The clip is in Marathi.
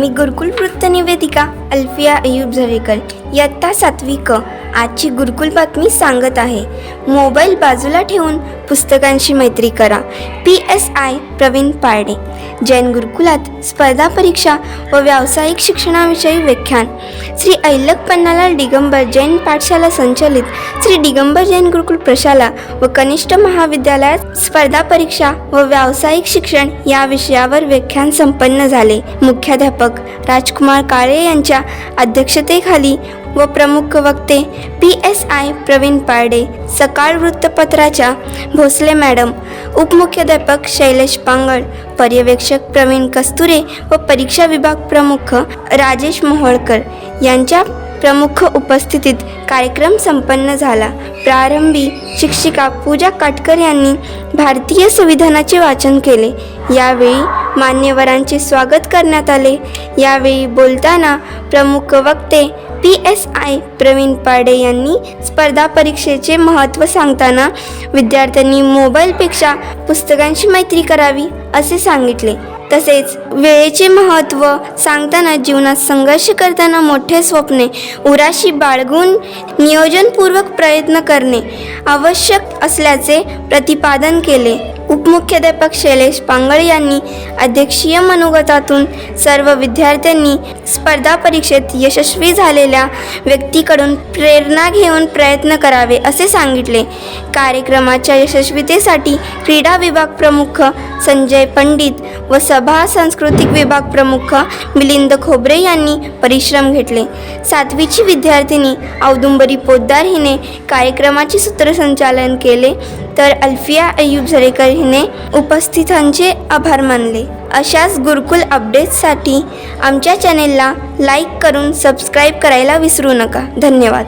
मी गुरुकुल वृत्त निवेदिका अल्फिया अयूब झरेकर इयत्ता सातवी क आजची गुरुकुल बातमी सांगत आहे. मोबाईल बाजूला ठेवून पुस्तकांशी मैत्री करा. P S I Pravin Parde. Jain गुरुकुलात स्पर्धा परीक्षा व व्यावसायिक शिक्षणाविषयी व्याख्यान. श्री ऐलक पन्नालाल दिगंबर जैन पाठशाला संचलित श्री दिगंबर जैन गुरुकुल प्रशाला व कनिष्ठ महाविद्यालयात स्पर्धा परीक्षा व व्यावसायिक शिक्षण या विषयावर व्याख्यान संपन्न झाले. मुख्याध्यापक राजकुमार काळे यांच्या अध्यक्षतेखाली व प्रमुख वक्ते P S I Pravin Parde Sakal वृत्तपत्राच्या भोसले मॅडम उपमुख्याध्यापक शैलेश पांगळ पर्यवेक्षक प्रवीण कस्तुरे व परीक्षा विभाग प्रमुख राजेश मोहोळकर यांच्या प्रमुख उपस्थितीत कार्यक्रम संपन्न झाला. प्रारंभी शिक्षिका पूजा काटकर यांनी भारतीय संविधानाचे वाचन केले. यावेळी मान्यवरांचे स्वागत करण्यात आले. यावेळी बोलताना प्रमुख वक्ते पी एस आय प्रवीण पाडे यांनी स्पर्धा परीक्षेचे महत्त्व सांगताना विद्यार्थ्यांनी मोबाईलपेक्षा पुस्तकांशी मैत्री करावी असे सांगितले. तसेच वेळेचे महत्त्व सांगताना जीवनात संघर्ष करताना मोठे स्वप्ने उराशी बाळगून नियोजनपूर्वक प्रयत्न करणे आवश्यक असल्याचे प्रतिपादन केले. उपमुख्याध्यापक शैलेश पांगळ यांनी अध्यक्षीय मनोगतातून सर्व विद्यार्थ्यांनी स्पर्धा परीक्षेत यशस्वी झालेल्या व्यक्तीकडून प्रेरणा घेऊन प्रयत्न करावे असे सांगितले. कार्यक्रमाच्या यशस्वीतेसाठी क्रीडा विभाग प्रमुख संजय पंडित व सभा सांस्कृतिक विभाग प्रमुख मिलिंद खोबरे यांनी परिश्रम घेतले. सातवीची विद्यार्थिनी औदुंबरी पोद्दार हिने कार्यक्रमाचे सूत्रसंचालन केले तर अल्फिया अय्यूब झरेकर हिने उपस्थितांचे आभार मानले. अशाच गुरुकुल अपडेट्ससाठी आमच्या चॅनेलला लाईक करून सबस्क्राईब करायला विसरू नका. धन्यवाद.